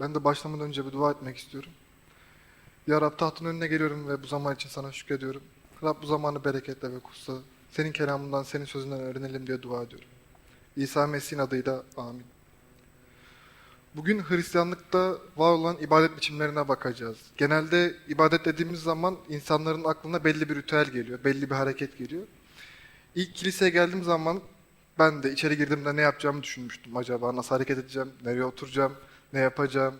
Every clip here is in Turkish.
Ben de başlamadan önce bir dua etmek istiyorum. Ya Rab tahtın önüne geliyorum ve bu zaman için sana şükrediyorum. Rab bu zamanı bereketle ve kutsa. Senin kelamından, senin sözünden öğrenelim diye dua ediyorum. İsa Mesih'in adıyla amin. Bugün Hristiyanlıkta var olan ibadet biçimlerine bakacağız. Genelde ibadet dediğimiz zaman insanların aklına belli bir ritüel geliyor, belli bir hareket geliyor. İlk kiliseye geldiğim zaman ben de içeri girdiğimde ne yapacağımı düşünmüştüm. Acaba nasıl hareket edeceğim, nereye oturacağım, ne yapacağım.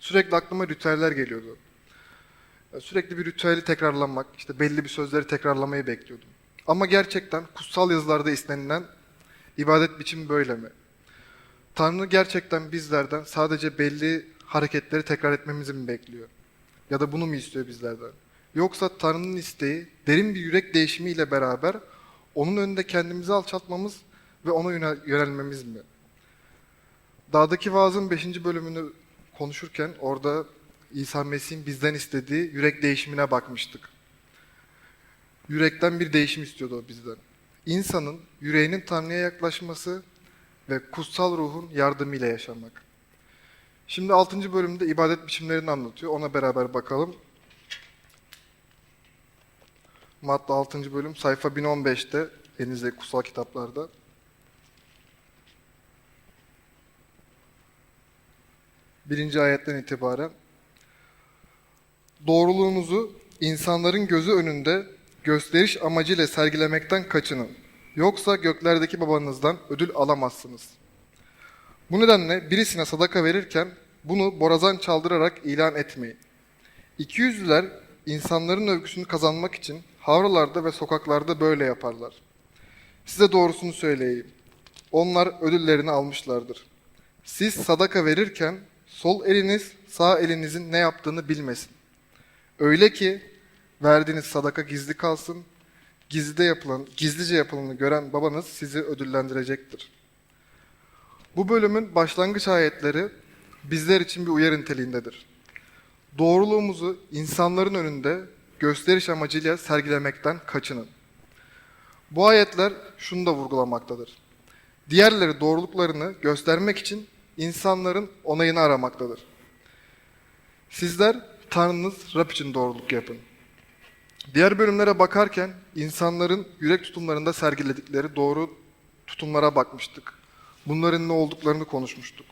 Sürekli aklıma ritüeller geliyordu. Sürekli bir ritüeli tekrarlamak, işte belli bir sözleri tekrarlamayı bekliyordum. Ama gerçekten kutsal yazılarda istenilen ibadet biçimi böyle mi? Tanrı gerçekten bizlerden sadece belli hareketleri tekrar etmemizi mi bekliyor? Ya da bunu mu istiyor bizlerden? Yoksa Tanrı'nın isteği derin bir yürek değişimiyle beraber onun önünde kendimizi alçaltmamız ve ona yönel- yönelmemiz mi? Dağdaki vaazın 5. bölümünü konuşurken orada İsa Mesih'in bizden istediği yürek değişimine bakmıştık. Yürekten bir değişim istiyordu o bizden. İnsanın yüreğinin Tanrı'ya yaklaşması ve kutsal ruhun yardımıyla yaşamak. Şimdi 6. bölümde ibadet biçimlerini anlatıyor. Ona beraber bakalım. Matta 6. bölüm sayfa 1015'te elinizdeki kutsal kitaplarda. Birinci ayetten itibaren doğruluğunuzu insanların gözü önünde gösteriş amacıyla sergilemekten kaçının. Yoksa göklerdeki babanızdan ödül alamazsınız. Bu nedenle birisine sadaka verirken bunu borazan çaldırarak ilan etmeyin. İkiyüzlüler insanların övgüsünü kazanmak için havralarda ve sokaklarda böyle yaparlar. Size doğrusunu söyleyeyim. Onlar ödüllerini almışlardır. Siz sadaka verirken sol eliniz sağ elinizin ne yaptığını bilmesin. Öyle ki verdiğiniz sadaka gizli kalsın. Gizlide yapılan, gizlice yapılanı gören babanız sizi ödüllendirecektir. Bu bölümün başlangıç ayetleri bizler için bir uyarı niteliğindedir. Doğruluğumuzu insanların önünde gösteriş amacıyla sergilemekten kaçının. Bu ayetler şunu da vurgulamaktadır. Diğerleri doğruluklarını göstermek için insanların onayını aramaktadır. Sizler Tanrınız Rab için doğruluk yapın. Diğer bölümlere bakarken insanların yürek tutumlarında sergiledikleri doğru tutumlara bakmıştık. Bunların ne olduklarını konuşmuştuk.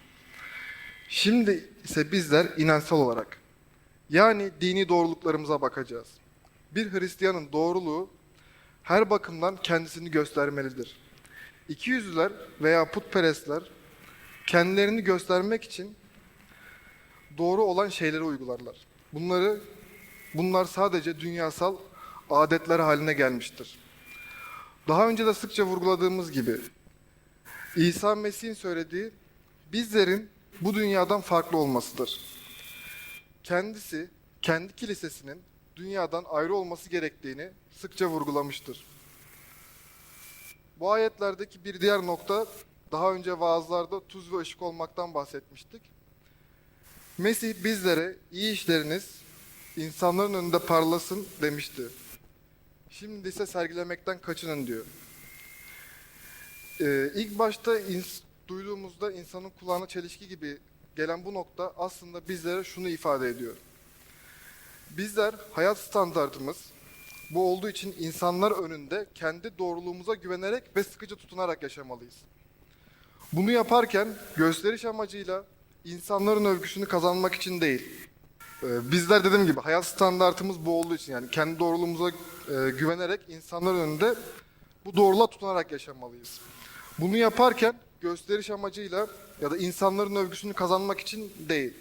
Şimdi ise bizler inançsal olarak yani dini doğruluklarımıza bakacağız. Bir Hristiyanın doğruluğu her bakımdan kendisini göstermelidir. İkiyüzlüler veya putperestler kendilerini göstermek için doğru olan şeyleri uygularlar. Bunları bunlar sadece dünyasal adetler haline gelmiştir. Daha önce de sıkça vurguladığımız gibi İsa Mesih'in söylediği bizlerin bu dünyadan farklı olmasıdır. Kendisi kendi kilisesinin dünyadan ayrı olması gerektiğini sıkça vurgulamıştır. Bu ayetlerdeki bir diğer nokta daha önce vaazlarda tuz ve ışık olmaktan bahsetmiştik. Mesih bizlere iyi işleriniz insanların önünde parlasın demişti. Şimdi ise sergilemekten kaçının diyor. Ee, ilk başta ins- duyduğumuzda insanın kulağına çelişki gibi gelen bu nokta aslında bizlere şunu ifade ediyor. Bizler hayat standartımız bu olduğu için insanlar önünde kendi doğruluğumuza güvenerek ve sıkıcı tutunarak yaşamalıyız. Bunu yaparken gösteriş amacıyla insanların övgüsünü kazanmak için değil. Ee, Bizler dediğim gibi hayat standartımız bu olduğu için yani kendi doğruluğumuza e, güvenerek insanların önünde bu doğruluğa tutunarak yaşamalıyız. Bunu yaparken gösteriş amacıyla ya da insanların övgüsünü kazanmak için değil.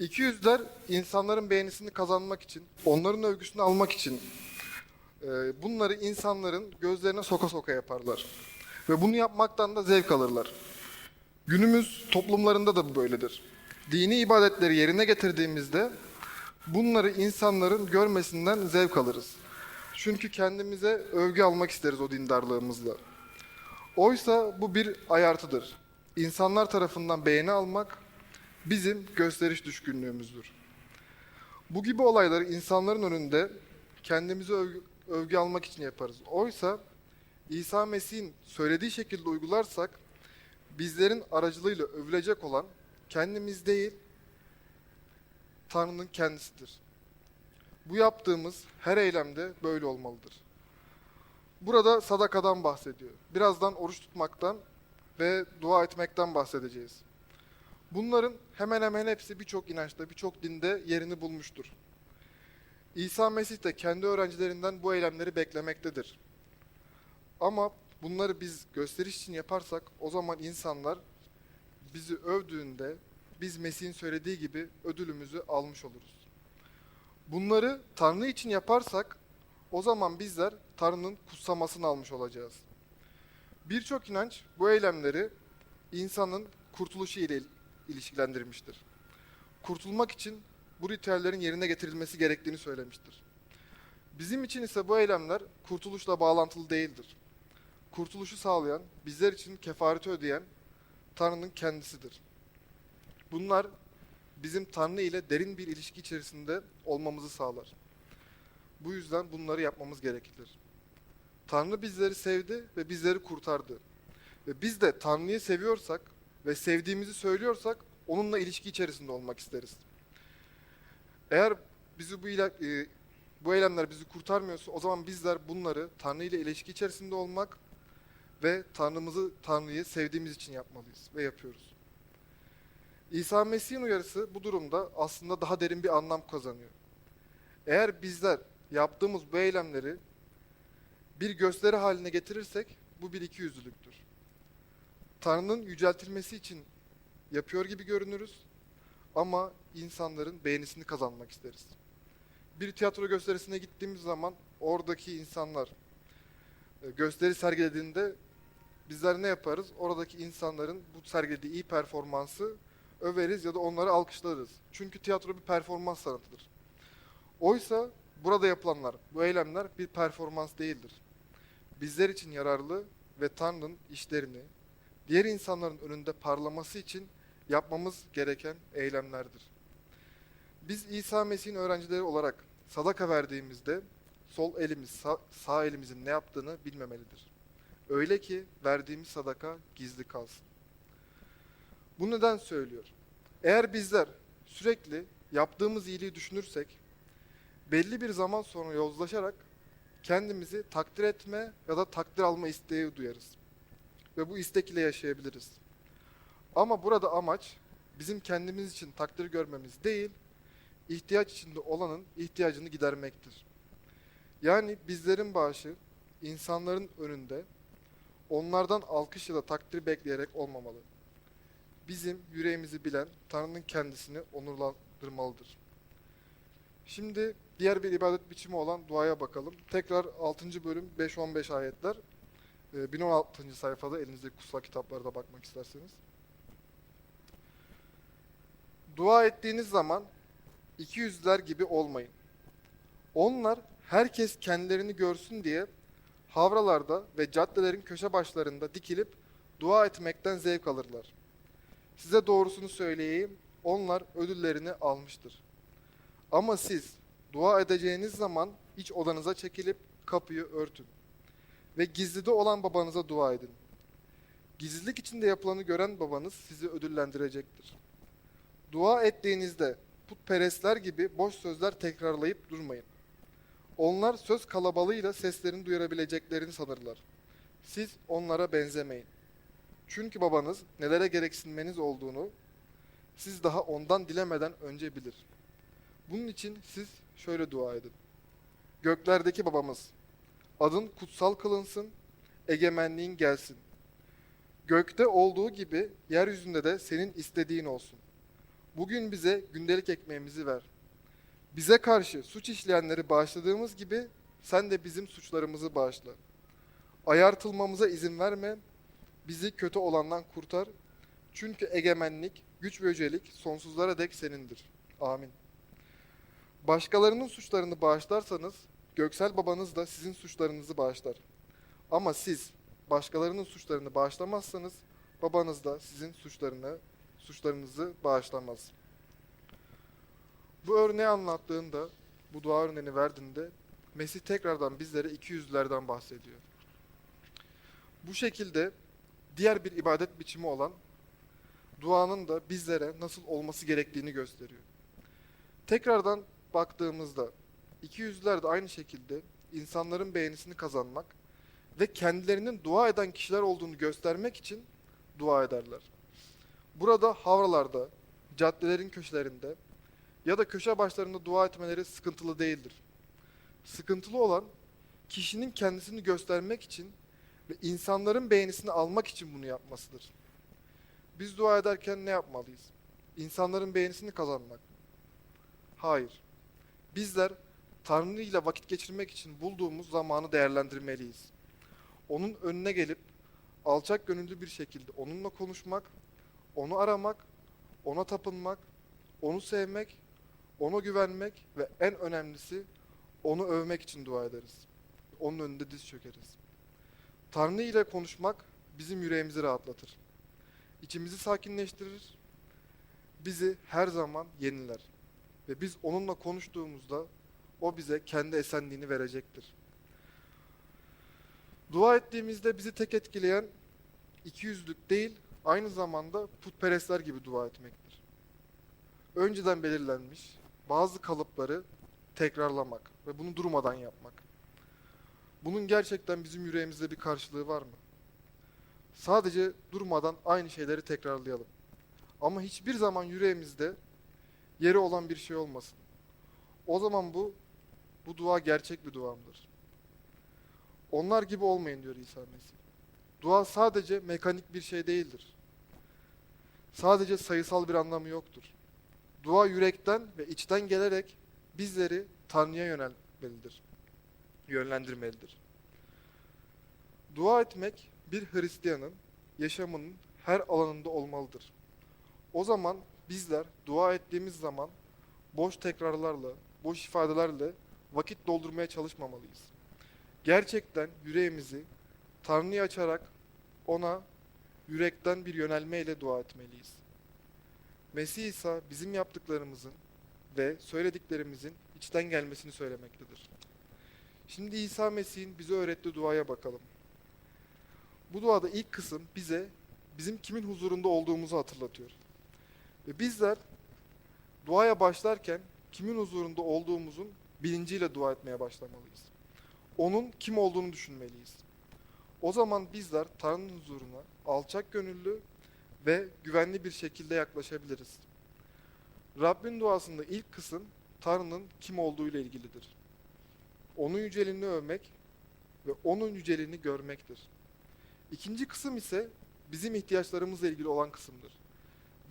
İki yüzler insanların beğenisini kazanmak için, onların övgüsünü almak için e, bunları insanların gözlerine soka soka yaparlar. Ve bunu yapmaktan da zevk alırlar. Günümüz toplumlarında da bu böyledir. Dini ibadetleri yerine getirdiğimizde bunları insanların görmesinden zevk alırız. Çünkü kendimize övgü almak isteriz o dindarlığımızla. Oysa bu bir ayartıdır. İnsanlar tarafından beğeni almak bizim gösteriş düşkünlüğümüzdür. Bu gibi olayları insanların önünde kendimize övgü, övgü almak için yaparız. Oysa İsa Mesih'in söylediği şekilde uygularsak bizlerin aracılığıyla övülecek olan kendimiz değil Tanrı'nın kendisidir. Bu yaptığımız her eylemde böyle olmalıdır. Burada sadakadan bahsediyor. Birazdan oruç tutmaktan ve dua etmekten bahsedeceğiz. Bunların hemen hemen hepsi birçok inançta, birçok dinde yerini bulmuştur. İsa Mesih de kendi öğrencilerinden bu eylemleri beklemektedir. Ama bunları biz gösteriş için yaparsak o zaman insanlar bizi övdüğünde biz Mesih'in söylediği gibi ödülümüzü almış oluruz. Bunları Tanrı için yaparsak o zaman bizler Tanrı'nın kutsamasını almış olacağız. Birçok inanç bu eylemleri insanın kurtuluşu ile ilişkilendirmiştir. Kurtulmak için bu ritüellerin yerine getirilmesi gerektiğini söylemiştir. Bizim için ise bu eylemler kurtuluşla bağlantılı değildir. Kurtuluşu sağlayan, bizler için kefareti ödeyen Tanrı'nın kendisidir. Bunlar bizim Tanrı ile derin bir ilişki içerisinde olmamızı sağlar. Bu yüzden bunları yapmamız gerekir. Tanrı bizleri sevdi ve bizleri kurtardı. Ve biz de Tanrı'yı seviyorsak ve sevdiğimizi söylüyorsak onunla ilişki içerisinde olmak isteriz. Eğer bizi bu ila- e, bu eylemler bizi kurtarmıyorsa o zaman bizler bunları Tanrı ile ilişki içerisinde olmak ve Tanrımızı Tanrı'yı sevdiğimiz için yapmalıyız ve yapıyoruz. İsa Mesih'in uyarısı bu durumda aslında daha derin bir anlam kazanıyor. Eğer bizler yaptığımız bu eylemleri bir gösteri haline getirirsek bu bir ikiyüzlülüktür. Tanrı'nın yüceltilmesi için yapıyor gibi görünürüz ama insanların beğenisini kazanmak isteriz. Bir tiyatro gösterisine gittiğimiz zaman oradaki insanlar e, gösteri sergilediğinde bizler ne yaparız? Oradaki insanların bu sergilediği iyi performansı överiz ya da onları alkışlarız. Çünkü tiyatro bir performans sanatıdır. Oysa burada yapılanlar, bu eylemler bir performans değildir. Bizler için yararlı ve Tanrı'nın işlerini diğer insanların önünde parlaması için yapmamız gereken eylemlerdir. Biz İsa Mesih'in öğrencileri olarak sadaka verdiğimizde sol elimiz sağ, sağ elimizin ne yaptığını bilmemelidir. Öyle ki verdiğimiz sadaka gizli kalsın. Bu neden söylüyor? Eğer bizler sürekli yaptığımız iyiliği düşünürsek belli bir zaman sonra yozlaşarak kendimizi takdir etme ya da takdir alma isteği duyarız. Ve bu istek ile yaşayabiliriz. Ama burada amaç bizim kendimiz için takdir görmemiz değil, ihtiyaç içinde olanın ihtiyacını gidermektir. Yani bizlerin bağışı insanların önünde onlardan alkış ya da takdir bekleyerek olmamalı. Bizim yüreğimizi bilen Tanrı'nın kendisini onurlandırmalıdır. Şimdi diğer bir ibadet biçimi olan duaya bakalım. Tekrar 6. bölüm 5-15 ayetler. Ee, 1016. sayfada elinizdeki kutsal kitaplarda bakmak isterseniz. Dua ettiğiniz zaman iki yüzler gibi olmayın. Onlar herkes kendilerini görsün diye havralarda ve caddelerin köşe başlarında dikilip dua etmekten zevk alırlar. Size doğrusunu söyleyeyim, onlar ödüllerini almıştır. Ama siz dua edeceğiniz zaman iç odanıza çekilip kapıyı örtün. Ve gizlide olan babanıza dua edin. Gizlilik içinde yapılanı gören babanız sizi ödüllendirecektir. Dua ettiğinizde putperestler gibi boş sözler tekrarlayıp durmayın. Onlar söz kalabalığıyla seslerini duyurabileceklerini sanırlar. Siz onlara benzemeyin. Çünkü babanız nelere gereksinmeniz olduğunu siz daha ondan dilemeden önce bilir. Bunun için siz şöyle dua edin. Göklerdeki babamız, adın kutsal kılınsın, egemenliğin gelsin. Gökte olduğu gibi yeryüzünde de senin istediğin olsun. Bugün bize gündelik ekmeğimizi ver. Bize karşı suç işleyenleri bağışladığımız gibi sen de bizim suçlarımızı bağışla. Ayartılmamıza izin verme, bizi kötü olandan kurtar. Çünkü egemenlik, güç ve yücelik sonsuzlara dek senindir. Amin. Başkalarının suçlarını bağışlarsanız, göksel babanız da sizin suçlarınızı bağışlar. Ama siz başkalarının suçlarını bağışlamazsanız, babanız da sizin suçlarını, suçlarınızı bağışlamaz. Bu örneği anlattığında, bu dua örneğini verdiğinde Mesih tekrardan bizlere iki yüzlerden bahsediyor. Bu şekilde diğer bir ibadet biçimi olan duanın da bizlere nasıl olması gerektiğini gösteriyor. Tekrardan baktığımızda iki yüzler de aynı şekilde insanların beğenisini kazanmak ve kendilerinin dua eden kişiler olduğunu göstermek için dua ederler. Burada havralarda, caddelerin köşelerinde ya da köşe başlarında dua etmeleri sıkıntılı değildir. Sıkıntılı olan kişinin kendisini göstermek için ve insanların beğenisini almak için bunu yapmasıdır. Biz dua ederken ne yapmalıyız? İnsanların beğenisini kazanmak? Hayır. Bizler Tanrı ile vakit geçirmek için bulduğumuz zamanı değerlendirmeliyiz. Onun önüne gelip alçak gönüllü bir şekilde onunla konuşmak, onu aramak, ona tapınmak, onu sevmek, ona güvenmek ve en önemlisi onu övmek için dua ederiz. Onun önünde diz çökeriz. Tanrı ile konuşmak bizim yüreğimizi rahatlatır. İçimizi sakinleştirir. Bizi her zaman yeniler. Ve biz onunla konuştuğumuzda o bize kendi esenliğini verecektir. Dua ettiğimizde bizi tek etkileyen ikiyüzlülük değil, aynı zamanda putperestler gibi dua etmektir. Önceden belirlenmiş bazı kalıpları tekrarlamak ve bunu durmadan yapmak. Bunun gerçekten bizim yüreğimizde bir karşılığı var mı? Sadece durmadan aynı şeyleri tekrarlayalım. Ama hiçbir zaman yüreğimizde yeri olan bir şey olmasın. O zaman bu bu dua gerçek bir duamdır. Onlar gibi olmayın diyor İsa Mesih. Dua sadece mekanik bir şey değildir. Sadece sayısal bir anlamı yoktur. Dua yürekten ve içten gelerek bizleri Tanrı'ya yönelmelidir. Yönlendirmelidir. Dua etmek bir Hristiyanın yaşamının her alanında olmalıdır. O zaman bizler dua ettiğimiz zaman boş tekrarlarla, boş ifadelerle vakit doldurmaya çalışmamalıyız. Gerçekten yüreğimizi Tanrı'ya açarak ona yürekten bir yönelmeyle dua etmeliyiz. Mesih İsa bizim yaptıklarımızın ve söylediklerimizin içten gelmesini söylemektedir. Şimdi İsa Mesih'in bize öğrettiği duaya bakalım. Bu duada ilk kısım bize bizim kimin huzurunda olduğumuzu hatırlatıyor. Ve bizler duaya başlarken kimin huzurunda olduğumuzun bilinciyle dua etmeye başlamalıyız. Onun kim olduğunu düşünmeliyiz. O zaman bizler Tanrı'nın huzuruna alçak gönüllü ve güvenli bir şekilde yaklaşabiliriz. Rabbin duasında ilk kısım Tanrı'nın kim olduğu ile ilgilidir. Onun yüceliğini övmek ve onun yüceliğini görmektir. İkinci kısım ise bizim ihtiyaçlarımızla ilgili olan kısımdır.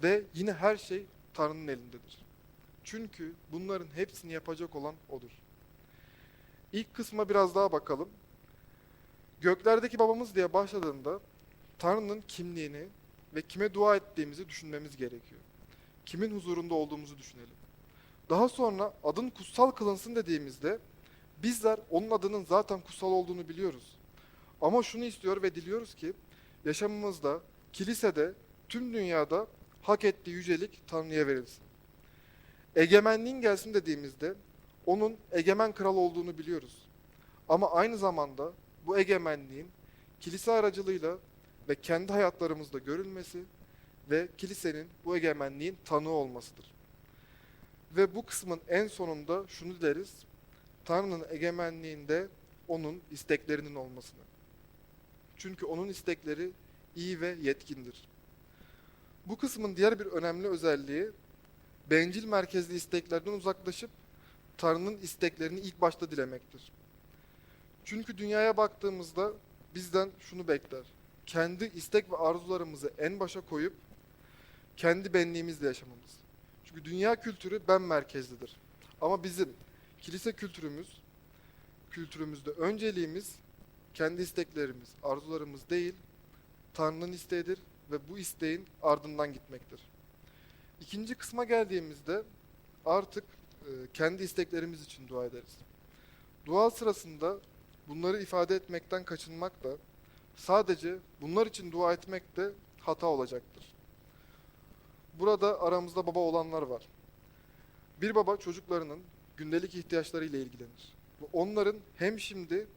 Ve yine her şey Tanrı'nın elindedir. Çünkü bunların hepsini yapacak olan O'dur. İlk kısma biraz daha bakalım. Göklerdeki babamız diye başladığında Tanrı'nın kimliğini ve kime dua ettiğimizi düşünmemiz gerekiyor. Kimin huzurunda olduğumuzu düşünelim. Daha sonra adın kutsal kılınsın dediğimizde bizler onun adının zaten kutsal olduğunu biliyoruz. Ama şunu istiyor ve diliyoruz ki yaşamımızda, kilisede, tüm dünyada hak ettiği yücelik Tanrı'ya verilsin. Egemenliğin gelsin dediğimizde onun egemen kral olduğunu biliyoruz. Ama aynı zamanda bu egemenliğin kilise aracılığıyla ve kendi hayatlarımızda görülmesi ve kilisenin bu egemenliğin tanığı olmasıdır. Ve bu kısmın en sonunda şunu deriz, Tanrı'nın egemenliğinde onun isteklerinin olmasını. Çünkü onun istekleri iyi ve yetkindir. Bu kısmın diğer bir önemli özelliği, bencil merkezli isteklerden uzaklaşıp Tanrı'nın isteklerini ilk başta dilemektir. Çünkü dünyaya baktığımızda bizden şunu bekler. Kendi istek ve arzularımızı en başa koyup kendi benliğimizle yaşamamız. Çünkü dünya kültürü ben merkezlidir. Ama bizim kilise kültürümüz, kültürümüzde önceliğimiz kendi isteklerimiz, arzularımız değil, Tanrı'nın isteğidir ve bu isteğin ardından gitmektir. İkinci kısma geldiğimizde artık e, kendi isteklerimiz için dua ederiz. Dua sırasında bunları ifade etmekten kaçınmak da sadece bunlar için dua etmek de hata olacaktır. Burada aramızda baba olanlar var. Bir baba çocuklarının gündelik ihtiyaçlarıyla ilgilenir. Ve onların hem şimdi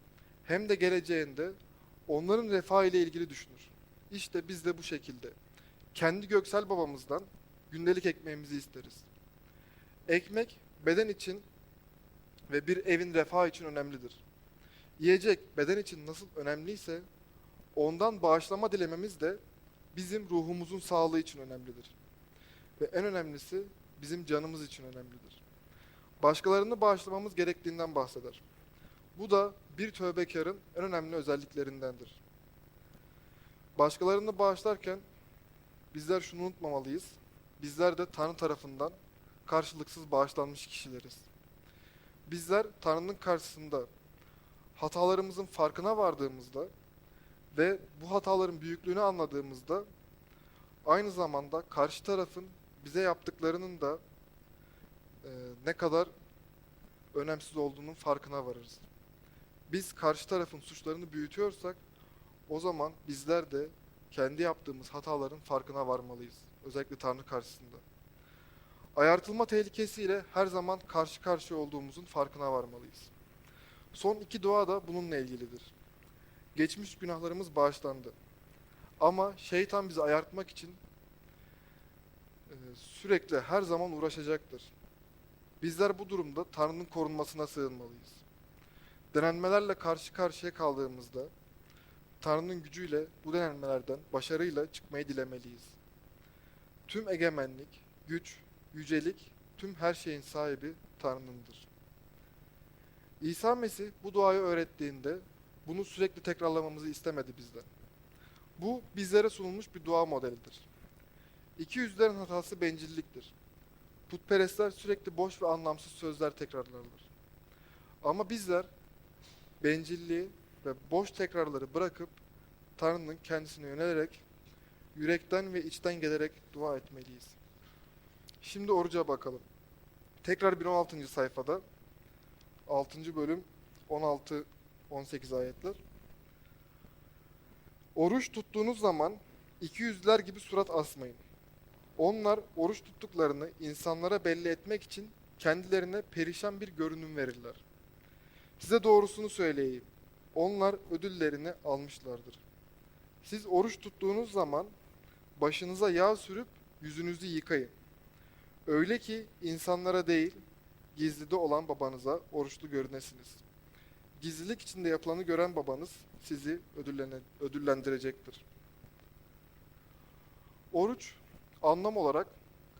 hem de geleceğinde onların refahı ile ilgili düşünür. İşte biz de bu şekilde kendi göksel babamızdan gündelik ekmeğimizi isteriz. Ekmek beden için ve bir evin refahı için önemlidir. Yiyecek beden için nasıl önemliyse ondan bağışlama dilememiz de bizim ruhumuzun sağlığı için önemlidir. Ve en önemlisi bizim canımız için önemlidir. Başkalarını bağışlamamız gerektiğinden bahseder. Bu da bir tövbekarın en önemli özelliklerindendir. Başkalarını bağışlarken bizler şunu unutmamalıyız. Bizler de Tanrı tarafından karşılıksız bağışlanmış kişileriz. Bizler Tanrı'nın karşısında hatalarımızın farkına vardığımızda ve bu hataların büyüklüğünü anladığımızda aynı zamanda karşı tarafın bize yaptıklarının da e, ne kadar önemsiz olduğunun farkına varırız. Biz karşı tarafın suçlarını büyütüyorsak o zaman bizler de kendi yaptığımız hataların farkına varmalıyız. Özellikle Tanrı karşısında. Ayartılma tehlikesiyle her zaman karşı karşıya olduğumuzun farkına varmalıyız. Son iki dua da bununla ilgilidir. Geçmiş günahlarımız bağışlandı. Ama şeytan bizi ayartmak için e, sürekli her zaman uğraşacaktır. Bizler bu durumda Tanrı'nın korunmasına sığınmalıyız. Denenmelerle karşı karşıya kaldığımızda Tanrı'nın gücüyle bu denenmelerden başarıyla çıkmayı dilemeliyiz. Tüm egemenlik, güç, yücelik, tüm her şeyin sahibi Tanrı'nındır. İsa Mesih bu duayı öğrettiğinde bunu sürekli tekrarlamamızı istemedi bizden. Bu bizlere sunulmuş bir dua modelidir. İki yüzlerin hatası bencilliktir. Putperestler sürekli boş ve anlamsız sözler tekrarlarlar. Ama bizler bencilliği ve boş tekrarları bırakıp Tanrı'nın kendisine yönelerek yürekten ve içten gelerek dua etmeliyiz. Şimdi oruca bakalım. Tekrar 116. sayfada 6. bölüm 16 18 ayetler. Oruç tuttuğunuz zaman iki yüzler gibi surat asmayın. Onlar oruç tuttuklarını insanlara belli etmek için kendilerine perişan bir görünüm verirler. Size doğrusunu söyleyeyim. Onlar ödüllerini almışlardır. Siz oruç tuttuğunuz zaman başınıza yağ sürüp yüzünüzü yıkayın. Öyle ki insanlara değil, gizlide olan babanıza oruçlu görünesiniz. Gizlilik içinde yapılanı gören babanız sizi ödüllendirecektir. Oruç anlam olarak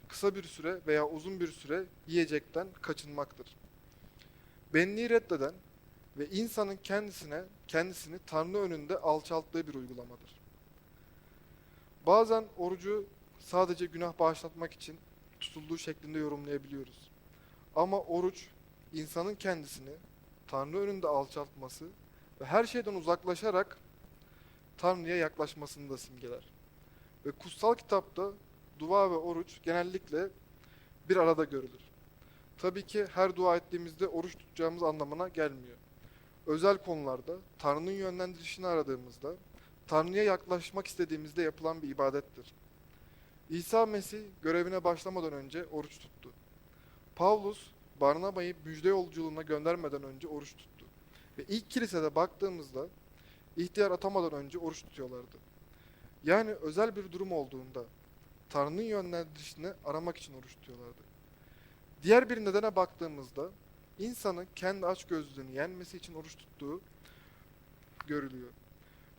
kısa bir süre veya uzun bir süre yiyecekten kaçınmaktır. Benliği reddeden ve insanın kendisine kendisini Tanrı önünde alçalttığı bir uygulamadır. Bazen orucu sadece günah bağışlatmak için tutulduğu şeklinde yorumlayabiliyoruz. Ama oruç insanın kendisini Tanrı önünde alçaltması ve her şeyden uzaklaşarak Tanrı'ya yaklaşmasını da simgeler. Ve kutsal kitapta dua ve oruç genellikle bir arada görülür. Tabii ki her dua ettiğimizde oruç tutacağımız anlamına gelmiyor. Özel konularda Tanrı'nın yönlendirişini aradığımızda, Tanrı'ya yaklaşmak istediğimizde yapılan bir ibadettir. İsa Mesih görevine başlamadan önce oruç tuttu. Pavlus, Barnaba'yı müjde yolculuğuna göndermeden önce oruç tuttu. Ve ilk kilisede baktığımızda ihtiyar atamadan önce oruç tutuyorlardı. Yani özel bir durum olduğunda Tanrı'nın yönlendirişini aramak için oruç tutuyorlardı. Diğer bir nedene baktığımızda insanın kendi açgözlülüğünü yenmesi için oruç tuttuğu görülüyor.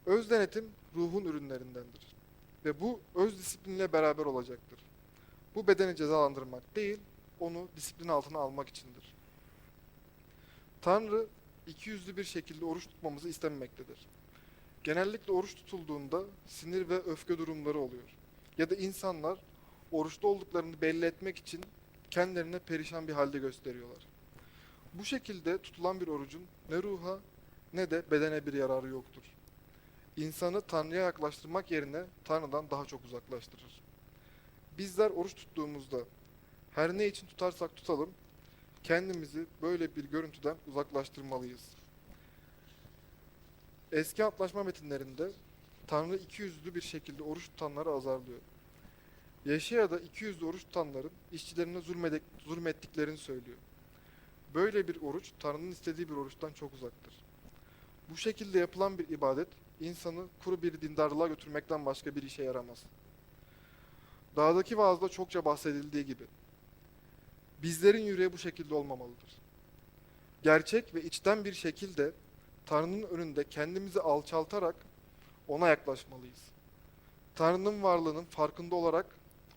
Öz denetim ruhun ürünlerindendir. Ve bu öz disiplinle beraber olacaktır. Bu bedeni cezalandırmak değil, onu disiplin altına almak içindir. Tanrı iki yüzlü bir şekilde oruç tutmamızı istememektedir. Genellikle oruç tutulduğunda sinir ve öfke durumları oluyor. Ya da insanlar oruçta olduklarını belli etmek için kendilerine perişan bir halde gösteriyorlar. Bu şekilde tutulan bir orucun ne ruha ne de bedene bir yararı yoktur. İnsanı Tanrı'ya yaklaştırmak yerine Tanrı'dan daha çok uzaklaştırır. Bizler oruç tuttuğumuzda her ne için tutarsak tutalım kendimizi böyle bir görüntüden uzaklaştırmalıyız. Eski antlaşma metinlerinde Tanrı iki yüzlü bir şekilde oruç tutanları azarlıyor. Yeşaya'da iki yüzlü oruç tutanların işçilerine zulmedek, zulmettiklerini söylüyor. Böyle bir oruç Tanrı'nın istediği bir oruçtan çok uzaktır. Bu şekilde yapılan bir ibadet insanı kuru bir dindarlığa götürmekten başka bir işe yaramaz. Dağdaki vaazda çokça bahsedildiği gibi Bizlerin yüreği bu şekilde olmamalıdır. Gerçek ve içten bir şekilde Tanrı'nın önünde kendimizi alçaltarak ona yaklaşmalıyız. Tanrı'nın varlığının farkında olarak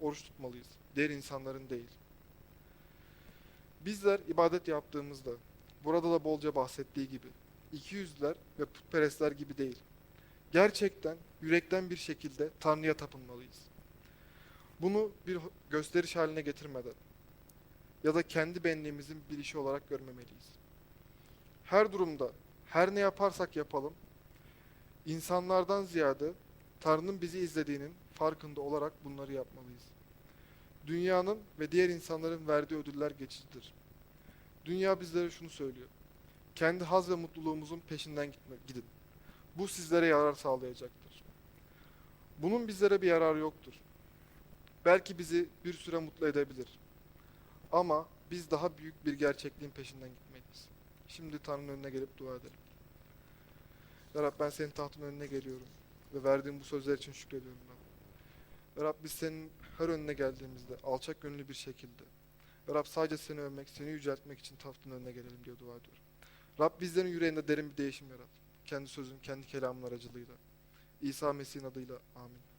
oruç tutmalıyız. Diğer insanların değil. Bizler ibadet yaptığımızda, burada da bolca bahsettiği gibi, iki yüzler ve putperestler gibi değil. Gerçekten, yürekten bir şekilde Tanrı'ya tapınmalıyız. Bunu bir gösteriş haline getirmeden ya da kendi benliğimizin bir işi olarak görmemeliyiz. Her durumda, her ne yaparsak yapalım, insanlardan ziyade Tanrı'nın bizi izlediğinin farkında olarak bunları yapmalıyız. Dünyanın ve diğer insanların verdiği ödüller geçicidir. Dünya bizlere şunu söylüyor. Kendi haz ve mutluluğumuzun peşinden gitme, gidin. Bu sizlere yarar sağlayacaktır. Bunun bizlere bir yararı yoktur. Belki bizi bir süre mutlu edebilir. Ama biz daha büyük bir gerçekliğin peşinden gitmeliyiz. Şimdi Tanrı'nın önüne gelip dua edelim. Ya Rab ben senin tahtın önüne geliyorum ve verdiğin bu sözler için şükrediyorum Rab. Ya Rab biz senin her önüne geldiğimizde alçak gönüllü bir şekilde Ya Rab sadece seni övmek, seni yüceltmek için tahtın önüne gelelim diye dua ediyorum. Rab bizlerin yüreğinde derin bir değişim yarat. Kendi sözün, kendi kelamın aracılığıyla. İsa Mesih'in adıyla amin.